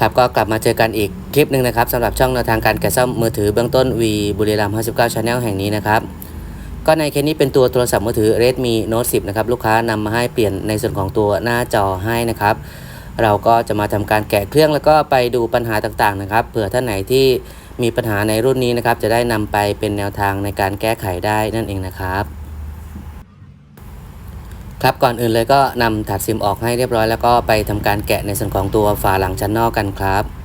ครับก็กลับมาเจอกันอีกคลิปหนึ่งนะครับสำหรับช่องแนวทางการแกะซ่อมมือถือเบื้องต้น V บุรีรัมย์59 Channel แห่งนี้นะครับ ก็ในเคสนี้เป็นตัวโทรศัพท์มือถือ Redmi Note 10 นะครับ ลูกค้านำมาให้เปลี่ยนในส่วนของตัวหน้าจอให้นะครับ เราก็จะมาทำการแกะเครื่องแล้วก็ไปดูปัญหาต่างๆนะครับเผื่อท่านไหนที่มีปัญหาในรุ่นนี้นะครับ จะได้นำไปเป็นแนวทางในการแก้ไขได้นั่นเองนะครับ ครับก่อนอื่นเลยก็นำถาดซิมออกให้เรียบร้อยแล้วก็ไปทำการแกะในส่วนของตัวฝาหลังชั้นนอกกันครับ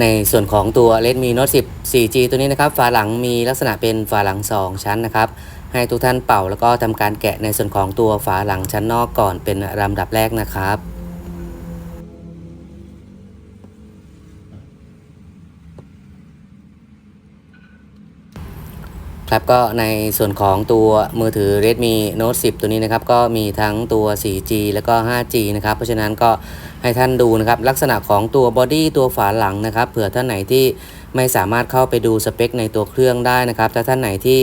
ในส่วนของตัว Redmi Note 10 4G ตัวนี้นะครับ ฝาหลังมีลักษณะเป็นฝาหลัง 2 ชั้นนะครับ ให้ทุกท่านเป่าแล้วก็ทำการแกะในส่วนของตัวฝาหลังชั้นนอกก่อนเป็นลำดับแรกนะครับ ครับก็ในส่วนของตัวมือถือ Redmi Note 10 ตัวนี้นะครับก็มีทั้งตัว 4G แล้วก็ 5G นะครับเพราะฉะนั้นก็ให้ท่านดูนะครับลักษณะของตัวบอดี้ตัวฝาหลังนะครับเผื่อท่านไหนที่ไม่สามารถเข้าไปดูสเปคในตัวเครื่องได้นะครับถ้าท่านไหนที่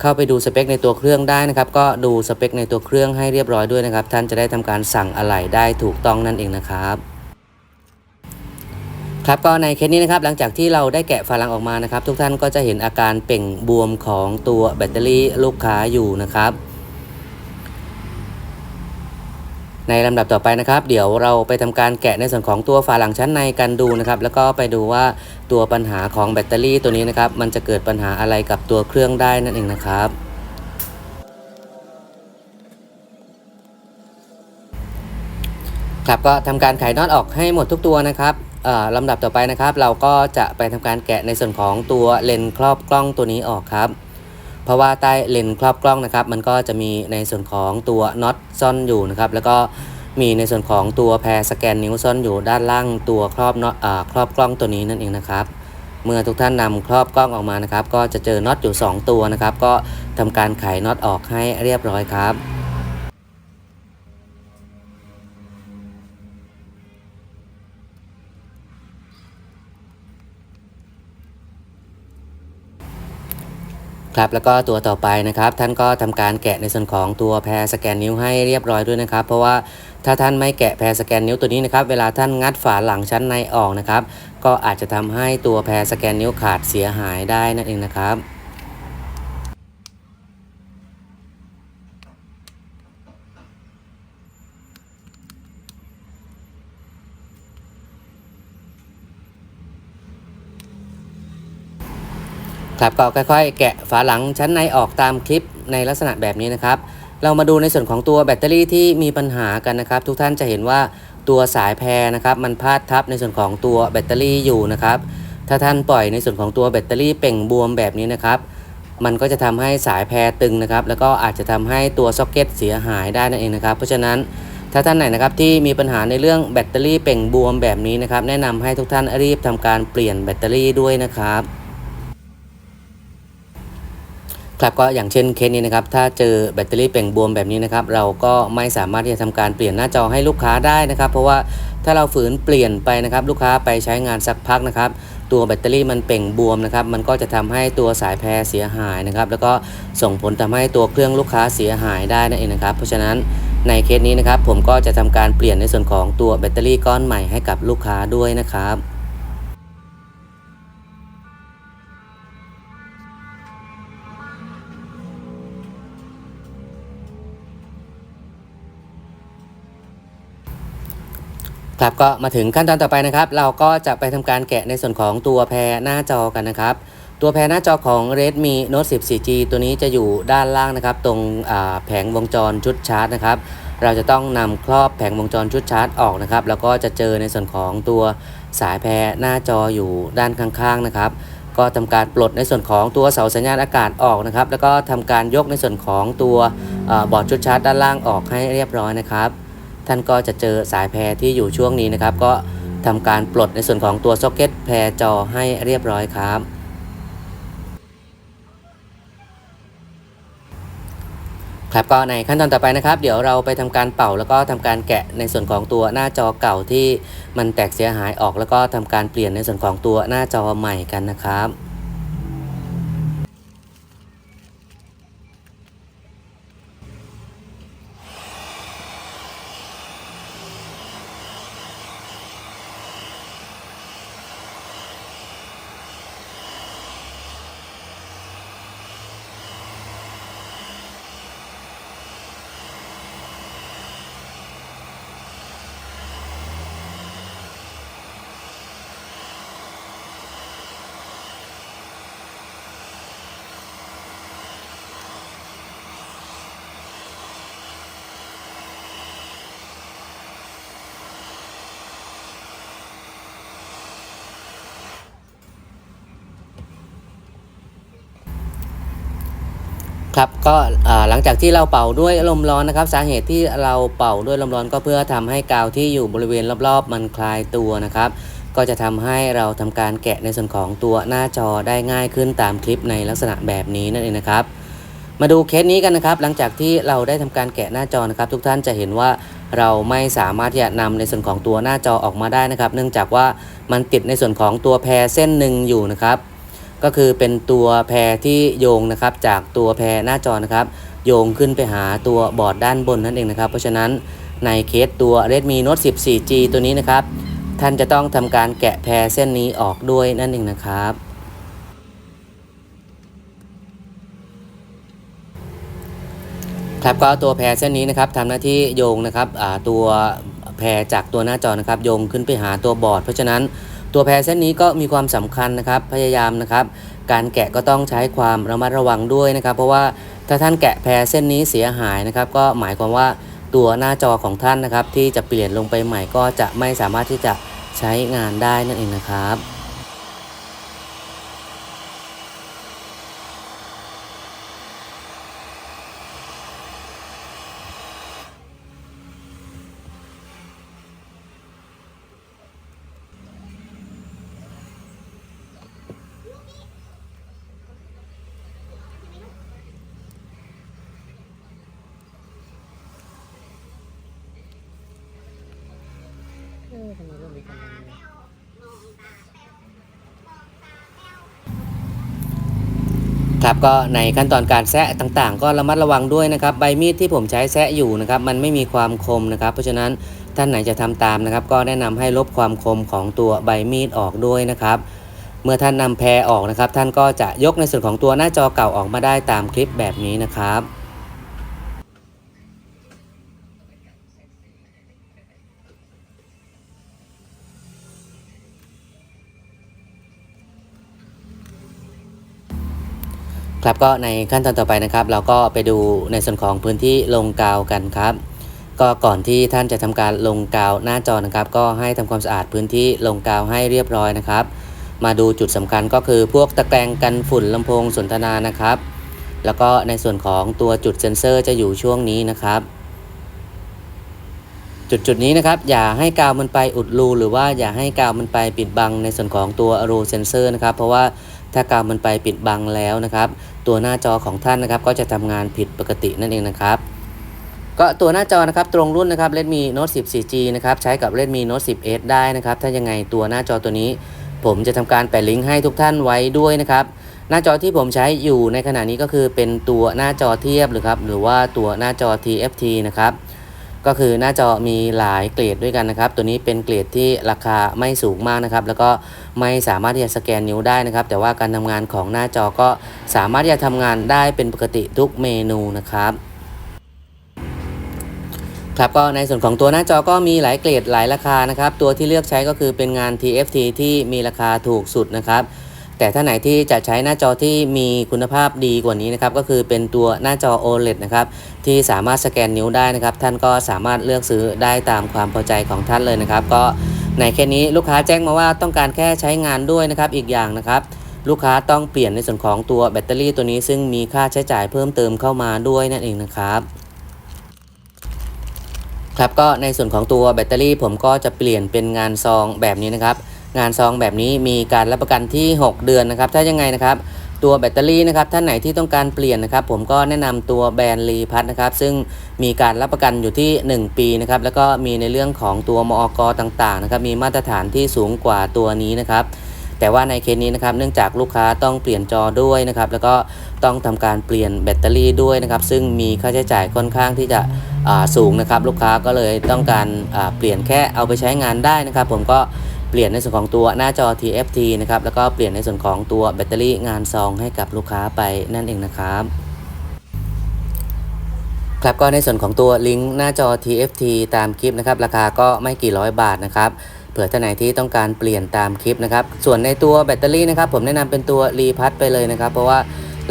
เข้าไปดูสเปคในตัวเครื่องได้นะครับก็ดูสเปคในตัวเครื่องให้เรียบร้อยด้วยนะครับท่านจะได้ทำการสั่งอะไหล่ได้ถูกต้องนั่นเองนะครับ ครับก็ในเคสนี้นะครับหลังจากที่เราได้แกะฝาหลังออกมานะครับ ทุกท่านก็จะเห็นอาการเป่งบวมของตัวแบตเตอรี่ลูกค้าอยู่นะครับ ในลำดับต่อไปนะครับ เดี๋ยวเราไปทำการแกะในส่วนของตัวฝาหลังชั้นในกันดูนะครับ แล้วก็ไปดูว่าตัวปัญหาของแบตเตอรี่ตัวนี้นะครับ มันจะเกิดปัญหาอะไรกับตัวเครื่องได้นั่นเองนะครับครับก็ทำการไขน็อตออกให้หมดทุกตัวนะครับ ลำดับต่อไปนะครับ เราก็จะไปทำการแกะในส่วนของตัวเลนส์ครอบกล้องตัวนี้ออกครับ เพราะว่าใต้เลนส์ครอบกล้องนะครับ มันก็จะมีในส่วนของตัวน็อตซ่อนอยู่นะครับ แล้วก็มีในส่วนของตัวแพรสแกนนิ้วซ่อนอยู่ด้านล่างตัวครอบน็อตครอบกล้องตัวนี้นั่นเองนะครับ เมื่อทุกท่านนำครอบกล้องออกมานะครับ ก็จะเจอน็อตอยู่ 2 ตัวนะครับ ก็ทำการไขน็อตออกให้เรียบร้อยครับ ครับแล้วก็ตัวต่อไปนะครับท่านก็ทำการแกะในส่วนของตัวแพรสแกนนิ้วให้เรียบร้อยด้วยนะครับ เพราะว่าถ้าท่านไม่แกะแพรสแกนนิ้วตัวนี้นะครับเวลาท่านงัดฝาหลังชั้นในออกนะครับ ก็อาจจะทำให้ตัวแพรสแกนนิ้วขาดเสียหายได้นั่นเองนะครับ ครับก็ค่อยๆ แกะฝาหลังชั้นในออกตามคลิปในลักษณะแบบนี้นะครับ เรามาดูในส่วนของตัวแบตเตอรี่ที่มีปัญหากันนะครับ ทุกท่านจะเห็นว่าตัวสายแพรนะครับ มันพาดทับในส่วนของตัวแบตเตอรี่อยู่นะครับ ถ้าท่านปล่อยในส่วนของตัวแบตเตอรี่เป่งบวมแบบนี้นะครับ มันก็จะทำให้สายแพรตึงนะครับ แล้วก็อาจจะทำให้ตัวซ็อกเก็ตเสียหายได้นั่นเองนะครับ เพราะฉะนั้นถ้าท่านไหนนะครับที่มีปัญหาในเรื่องแบตเตอรี่เป่งบวมแบบนี้นะครับ แนะนำให้ทุกท่านรีบทำการเปลี่ยนแบตเตอรี่ด้วยนะครับ ครับก็อย่างเช่นเคสนี้นะครับถ้าเจอแบตเตอรี่เป่งบวมแบบนี้นะครับเราก็ไม่สามารถที่จะทำการเปลี่ยนหน้าจอให้ลูกค้าได้นะครับ เพราะว่าถ้าเราฝืนเปลี่ยนไปนะครับ ลูกค้าไปใช้งานสักพักนะครับตัวแบตเตอรี่มันเป่งบวมนะครับ มันก็จะทำให้ตัวสายแพรเสียหายนะครับ แล้วก็ส่งผลทำให้ตัวเครื่องลูกค้าเสียหายได้นั่นเองนะครับ เพราะฉะนั้นในเคสนี้นะครับ ผมก็จะทำการเปลี่ยนในส่วนของตัวแบตเตอรี่ก้อนใหม่ให้กับลูกค้าด้วยนะครับ ครับก็มาถึงขั้นตอนต่อไปนะครับ เราก็จะไปทำการแกะในส่วนของตัวแพรหน้าจอกันนะครับ ตัวแพรหน้าจอของ Redmi Note 10 4G ตัวนี้จะอยู่ด้านล่างนะครับ ตรงแผงวงจรชุดชาร์จนะครับเราจะต้องนำครอบแผงวงจรชุดชาร์จออกนะครับ แล้วก็จะเจอในส่วนของตัวสายแพรหน้าจออยู่ด้านข้างๆนะครับ ก็ทำการปลดในส่วนของตัวเสาสัญญาณอากาศออกนะครับ แล้วก็ทำการยกในส่วนของตัวอบอร์ดชุดชาร์จด้านล่างออกให้เรียบร้อยนะครับ ท่านก็จะเจอสายแพรที่อยู่ช่วงนี้นะครับ ก็ทำการปลดในส่วนของตัวซ็อกเก็ตแพรจอให้เรียบร้อยครับครับก็ในขั้นตอนต่อไปนะครับ เดี๋ยวเราไปทำการเป่าแล้วก็ทำการแกะในส่วนของตัวหน้าจอเก่าที่มันแตกเสียหายออกแล้วก็ทำการเปลี่ยนในส่วนของตัวหน้าจอใหม่กันนะครับ ครับก็หลังจากที่เราเป่าด้วยลมร้อนนะครับ สาเหตุที่เราเป่าด้วยลมร้อนก็เพื่อทำให้กาวที่อยู่บริเวณรอบๆ มันคลายตัวนะครับ ก็จะทำให้เราทำการแกะในส่วนของตัวหน้าจอได้ง่ายขึ้นตามคลิปในลักษณะแบบนี้นั่นเองนะครับ มาดูเคสนี้กันนะครับ หลังจากที่เราได้ทำการแกะหน้าจอนะครับ ทุกท่านจะเห็นว่าเราไม่สามารถที่จะนำในส่วนของตัวหน้าจอออกมาได้นะครับ เนื่องจากว่ามันติดในส่วนของตัวแพรเส้นหนึ่งอยู่นะครับ ก็คือเป็นตัวแพรที่โยงนะครับ จากตัวแพรหน้าจอนะครับ โยงขึ้นไปหาตัวบอร์ดด้านบนนั่นเองนะครับ เพราะฉะนั้นในเคสตัว Redmi Note 10 4G ตัวนี้นะครับ ท่านจะต้องทำการแกะแพรเส้นนี้ออกด้วยนั่นเองนะครับ ครับก็ตัวแพรเส้นนี้นะครับทำหน้าที่โยงนะครับตัวแพรจากตัวหน้าจอนะครับ โยงขึ้นไปหาตัวบอร์ด เพราะฉะนั้น ตัวแพรเส้นนี้ก็มีความสำคัญนะครับ พยายามนะครับ การแกะก็ต้องใช้ความระมัดระวังด้วยนะครับ เพราะว่าถ้าท่านแกะแพรเส้นนี้เสียหายนะครับ ก็หมายความว่าตัวหน้าจอของท่านนะครับ ที่จะเปลี่ยนลงไปใหม่ก็จะไม่สามารถที่จะใช้งานได้นั่นเองนะครับ เออทำไมเรื่องนี้กันนี่ยครับก็ในขั้นตอนการแซะต่างๆ ก็ระมัดระวังด้วยนะครับใบมีดที่ผมใช้แซะอยู่นะครับมันไม่มีความคมนะครับ เพราะฉะนั้นท่านไหนจะทำตามนะครับ ก็แนะนำให้ลบความคมของตัวใบมีดออกด้วยนะครับ เมื่อท่านนำแพรออกนะครับ ท่านก็จะยกในส่วนของตัวหน้าจอเก่าออกมาได้ตามคลิปแบบนี้นะครับ ครับก็ในขั้นตอนต่อไปนะครับ เราก็ไปดูในส่วนของพื้นที่ลงกาวกันครับ ก็ก่อนที่ท่านจะทำการลงกาวหน้าจอนะครับ ก็ให้ทำความสะอาดพื้นที่ลงกาวให้เรียบร้อยนะครับ มาดูจุดสำคัญก็คือพวกตะแกรงกันฝุ่นลำโพงสนทนานะครับ แล้วก็ในส่วนของตัวจุดเซ็นเซอร์จะอยู่ช่วงนี้นะครับ จุดจุดนี้นะครับ อย่าให้กาวมันไปอุดรูหรือว่าอย่าให้กาวมันไปปิดบังในส่วนของตัวรูเซนเซอร์นะครับ เพราะว่าถ้ากาวมันไปปิดบังแล้วนะครับ ตัวหน้าจอของท่านนะครับ ก็จะทำงานผิดปกตินั่นเองนะครับ ก็ตัวหน้าจอนะครับตรงรุ่นนะครับ Redmi Note 10 4G นะครับใช้กับ Redmi Note 10s ได้นะครับ ถ้ายังไงตัวหน้าจอตัวนี้ ผมจะทำการแปะลิงก์ให้ทุกท่านไว้ด้วยนะครับ หน้าจอที่ผมใช้อยู่ในขณะนี้ก็คือเป็นตัวหน้าจอเทียบหรือครับหรือว่าตัวหน้าจอ TFT นะครับ ก็คือหน้าจอมีหลายเกรดด้วยกันนะครับ ตัวนี้เป็นเกรดที่ราคาไม่สูงมากนะครับ แล้วก็ไม่สามารถที่จะสแกนนิ้วได้นะครับ แต่ว่าการทำงานของหน้าจอก็สามารถที่จะทำงานได้เป็นปกติทุกเมนูนะครับครับก็ในส่วนของตัวหน้าจอก็มีหลายเกรดหลายราคานะครับ ตัวที่เลือกใช้ก็คือเป็นงาน TFT ที่มีราคาถูกสุดนะครับ แต่ถ้าไหนที่จะใช้หน้าจอที่มีคุณภาพดีกว่านี้นะครับก็คือเป็นตัวหน้าจอ OLED นะครับที่สามารถสแกนนิ้วได้นะครับ ท่านก็สามารถเลือกซื้อได้ตามความพอใจของท่านเลยนะครับ ก็ในแค่นี้ลูกค้าแจ้งมาว่าต้องการแค่ใช้งานด้วยนะครับอีกอย่างนะครับลูกค้าต้องเปลี่ยนในส่วนของตัวแบตเตอรี่ตัวนี้ ซึ่งมีค่าใช้จ่ายเพิ่มเติมเข้ามาด้วยนั่นเองนะครับครับก็ในส่วนของตัวแบตเตอรี่ผมก็จะเปลี่ยนเป็นงานซองแบบนี้นะครับ งานซองแบบนี้มีการรับประกันที่ 6 เดือนนะครับ ถ้ายังไงนะครับ ตัวแบตเตอรี่นะครับท่านไหนที่ต้องการเปลี่ยนนะครับ ผมก็แนะนำตัวแบรนด์รีพัทนะครับ ซึ่งมีการรับประกันอยู่ที่ 1 ปีนะครับ แล้วก็มีในเรื่องของตัวมอกต่างๆนะครับมีมาตรฐานที่สูงกว่าตัวนี้นะครับแต่ว่าในเคสนี้นะครับเนื่องจากลูกค้าต้องเปลี่ยนจอด้วยนะครับแล้วก็ต้องทำการเปลี่ยนแบตเตอรี่ด้วยนะครับซึ่งมีค่าใช้จ่ายค่อนข้างที่จะสูงนะครับ ลูกค้าก็เลยต้องการเปลี่ยนแค่เอาไปใช้งานได้นะครับ ผมก็ เปลี่ยนในส่วนของตัวหน้าจอ TFT นะครับแล้วก็เปลี่ยนในส่วนของตัวแบตเตอรี่งานซองให้กับลูกค้าไปนั่นเองนะครับครับก็ในส่วนของตัวลิงก์หน้าจอ TFT ตามคลิปนะครับราคาก็ไม่กี่ร้อยบาทนะครับเผื่อท่านไหนที่ต้องการเปลี่ยนตามคลิปนะครับส่วนในตัวแบตเตอรี่นะครับผมแนะนำเป็นตัวรีพัทไปเลยนะครับ เพราะว่า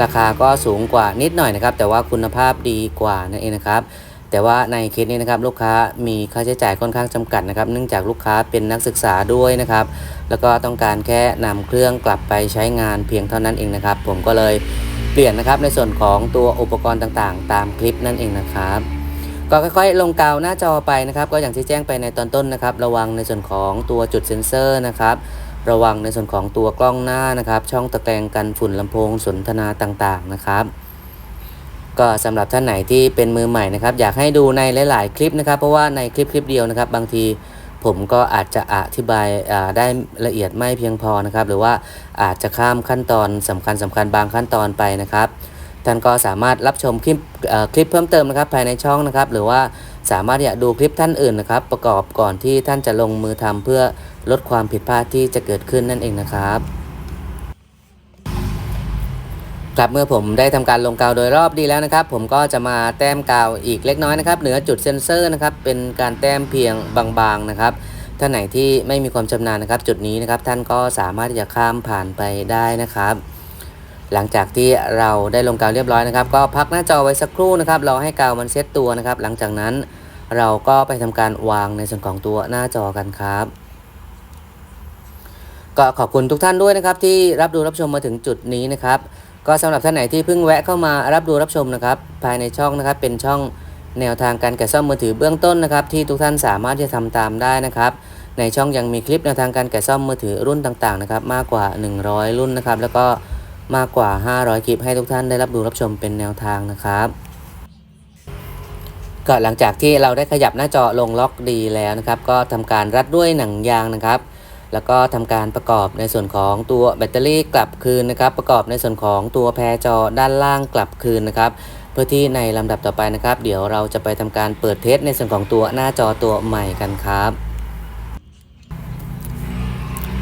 ราคาก็สูงกว่านิดหน่อยนะครับแต่ว่าคุณภาพดีกว่านั่นเองนะครับ แต่ว่าในเคสนี้นะครับลูกค้ามีค่าใช้จ่ายค่อนข้างจำกัดนะครับ เนื่องจากลูกค้าเป็นนักศึกษาด้วยนะครับ แล้วก็ต้องการแค่นำเครื่องกลับไปใช้งานเพียงเท่านั้นเองนะครับ ผมก็เลยเปลี่ยนนะครับในส่วนของตัวอุปกรณ์ต่างๆ ตามคลิปนั่นเองนะครับก็ค่อยๆ ลงกาวหน้าจอไปนะครับ ก็อย่างที่แจ้งไปในตอนต้นนะครับ ระวังในส่วนของตัวจุดเซ็นเซอร์นะครับ ระวังในส่วนของตัวกล้องหน้านะครับ ช่องตะแกรงกันฝุ่นลำโพงสนทนาต่างๆนะครับ ก็สำหรับท่านไหนที่เป็นมือใหม่นะครับ อยากให้ดูในหลาย ๆ คลิปนะครับ เพราะว่าในคลิปคลิปเดียวนะครับ บางทีผมก็อาจจะอธิบายได้ละเอียดไม่เพียงพอนะครับ หรือว่าอาจจะข้ามขั้นตอนสำคัญสคัญๆบางขั้นตอนไปนะครับท่านก็สามารถรับชมคลิปคลิปเพิ่มเติมนะครับ ภายในช่องนะครับ หรือว่าสามารถที่จะดูคลิปท่านอื่นนะครับ ประกอบก่อนที่ท่านจะลงมือทำเพื่อลดความผิดพลาดที่จะเกิดขึ้นนั่นเองนะครับ ครับเมื่อผมได้ทำการลงกาวโดยรอบดีแล้วนะครับ ผมก็จะมาแต้มกาวอีกเล็กน้อยนะครับเหนือจุดเซ็นเซอร์นะครับเป็นการแต้มเพียงบางๆนะครับท่านไหนที่ไม่มีความชำนาญนะครับ จุดนี้นะครับท่านก็สามารถที่จะข้ามผ่านไปได้นะครับ หลังจากที่เราได้ลงกาวเรียบร้อยนะครับ ก็พักหน้าจอไว้สักครู่นะครับรอให้กาวมันเซตตัวนะครับ หลังจากนั้นเราก็ไปทำการวางในส่วนของตัวหน้าจอกันครับก็ขอบคุณทุกท่านด้วยนะครับที่รับดูรับชมมาถึงจุดนี้นะครับ ก็สำหรับท่านไหนที่เพิ่งแวะเข้ามารับดูรับชมนะครับ ภายในช่องนะครับเป็นช่องแนวทางการแกะซ่อมมือถือเบื้องต้นนะครับ ที่ทุกท่านสามารถที่จะทำตามได้นะครับ ในช่องยังมีคลิปแนวทางการแกะซ่อมมือถือรุ่นต่างๆนะครับมากกว่า 100 รุ่นนะครับ แล้วก็มากกว่า 500 คลิปให้ทุกท่านได้รับดูรับชมเป็นแนวทางนะครับก็หลังจากที่เราได้ขยับหน้าจอลงล็อกดีแล้วนะครับ ก็ทำการรัดด้วยหนังยางนะครับ แล้วก็ทำการประกอบในส่วนของตัวแบตเตอรี่กลับคืนนะครับ ประกอบในส่วนของตัวแพรจอด้านล่างกลับคืนนะครับเพื่อที่ในลำดับต่อไปนะครับ เดี๋ยวเราจะไปทำการเปิดเทสในส่วนของตัวหน้าจอตัวใหม่กันครับ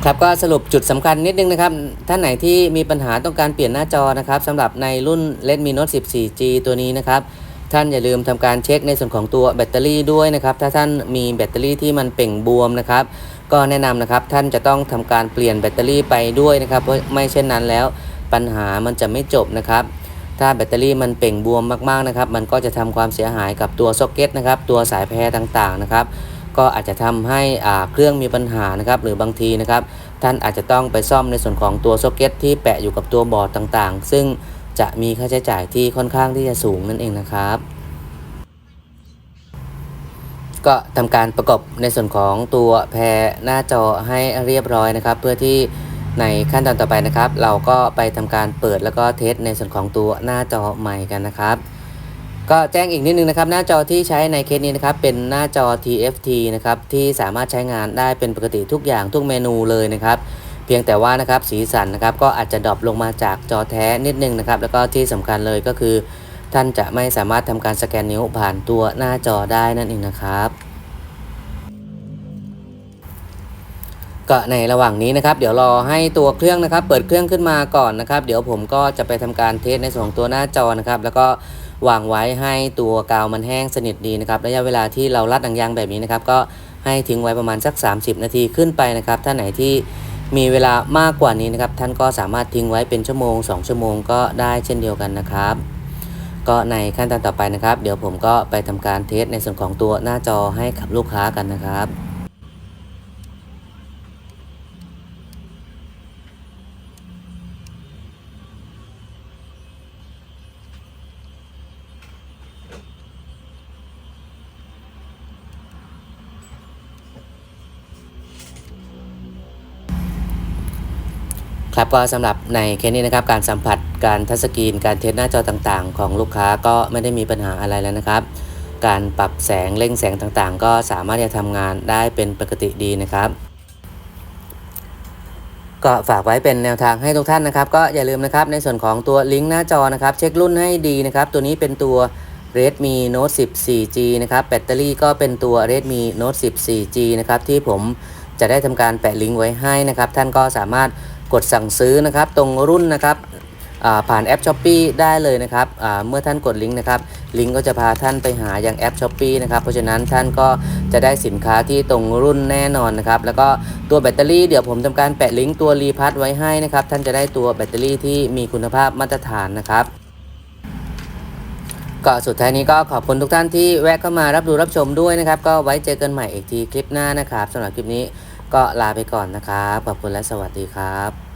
ครับก็สรุปจุดสำคัญนิดนึงนะครับ ท่านไหนที่มีปัญหาต้องการเปลี่ยนหน้าจอนะครับสำหรับในรุ่น Redmi Note 14G ตัวนี้นะครับ ท่านอย่าลืมทำการเช็คในส่วนของตัวแบตเตอรี่ด้วยนะครับ ถ้าท่านมีแบตเตอรี่ที่มันเป่งบวมนะครับ ก็แนะนำนะครับท่านจะต้องทำการเปลี่ยนแบตเตอรี่ไปด้วยนะครับเพราะไม่เช่นนั้นแล้วปัญหามันจะไม่จบนะครับ ถ้าแบตเตอรี่มันเป่งบวมมากๆนะครับ มันก็จะทำความเสียหายกับตัวซ็อกเก็ตนะครับตัวสายแพรต่างๆนะครับ ก็อาจจะทำให้เครื่องมีปัญหานะครับหรือบางทีนะครับ ท่านอาจจะต้องไปซ่อมในส่วนของตัวซ็อกเก็ตที่แปะอยู่กับตัวบอร์ดต่างๆ ซึ่งจะมีค่าใช้จ่ายที่ค่อนข้างที่จะสูงนั่นเองนะครับ ก็ทำการประกอบในส่วนของตัวแพรหน้าจอให้เรียบร้อยนะครับ เพื่อที่ในขั้นตอนต่อไปนะครับ เราก็ไปทำการเปิดแล้วก็เทสในส่วนของตัวหน้าจอใหม่กันนะครับ ก็แจ้งอีกนิดนึงนะครับ หน้าจอที่ใช้ในเคสนี้นะครับ เป็นหน้าจอ TFT นะครับที่สามารถใช้งานได้เป็นปกติทุกอย่างทุกเมนูเลยนะครับเพียงแต่ว่านะครับสีสันนะครับก็อาจจะดรอปลงมาจากจอแท้นิดนึงนะครับ แล้วก็ที่สำคัญเลยก็คือ ท่านจะไม่สามารถทำการสแกนนิ้วผ่านตัวหน้าจอได้นั่นเองนะครับก็ในระหว่างนี้นะครับ เดี๋ยวรอให้ตัวเครื่องนะครับ เปิดเครื่องขึ้นมาก่อนนะครับ เดี๋ยวผมก็จะไปทำการเทสในส่วนของตัวหน้าจอนะครับ แล้วก็วางไว้ให้ตัวกาวมันแห้งสนิทดีนะครับระยะเวลาที่เรารัดหนังยางแบบนี้นะครับ ก็ให้ทิ้งไว้ประมาณสัก 30 นาทีขึ้นไปนะครับท่านไหนที่มีเวลามากกว่านี้นะครับ ท่านก็สามารถทิ้งไว้เป็นชั่วโมง 2 ชั่วโมงก็ได้เช่นเดียวกันนะครับ ก็ในขั้นตอนต่อไปนะครับ เดี๋ยวผมก็ไปทำการเทสในส่วนของตัวหน้าจอให้กับลูกค้ากันนะครับครับก็สำหรับในเคสนี้นะครับการสัมผัส การทัชสกรีน การเทสหน้าจอต่างๆ ของลูกค้าก็ไม่ได้มีปัญหาอะไรแล้วนะครับ การปรับแสงเร่งแสงต่างๆ ก็สามารถจะทำงานได้เป็นปกติดีนะครับก็ฝากไว้เป็นแนวทางให้ทุกท่านนะครับก็อย่าลืมนะครับในส่วนของตัวลิงก์หน้าจอนะครับเช็ครุ่นให้ดีนะครับตัวนี้เป็นตัว Redmi Note 10 4G นะครับแบตเตอรี่ก็เป็นตัว Redmi Note 10 4G นะครับที่ผมจะได้ทำการแปะลิงก์ไว้ให้นะครับท่านก็สามารถกดสั่งซื้อนะครับตรงรุ่นนะครับ ผ่านแอป s h อ p e e ได้เลยนะครับเมื่อท่านกดลิงก์นะครับลิงก์ก็จะพาท่านไปหาอย่างแอป s h อ p e e นะครับเพราะฉะนั้นท่านก็จะได้สินค้าที่ตรงรุ่นแน่นอนนะครับแล้วก็ตัวแบตเตอรี่เดี๋ยวผมทำการแปะลิงก์ตัวรีพัทไว้ให้นะครับท่านจะได้ตัวแบตเตอรี่ที่มีคุณภาพมาตรฐานนะครับก็สุดท้ายนี้ก็ขอบคุณทุกท่านที่แวะเข้ามารับดูรับชมด้วยนะครับ ก็ไว้เจอกันใหม่อีกทีคลิปหน้านะครับสำหรับคลิปนี้ก็ลาไปก่อนนะครับ ขอบคุณและสวัสดีครับ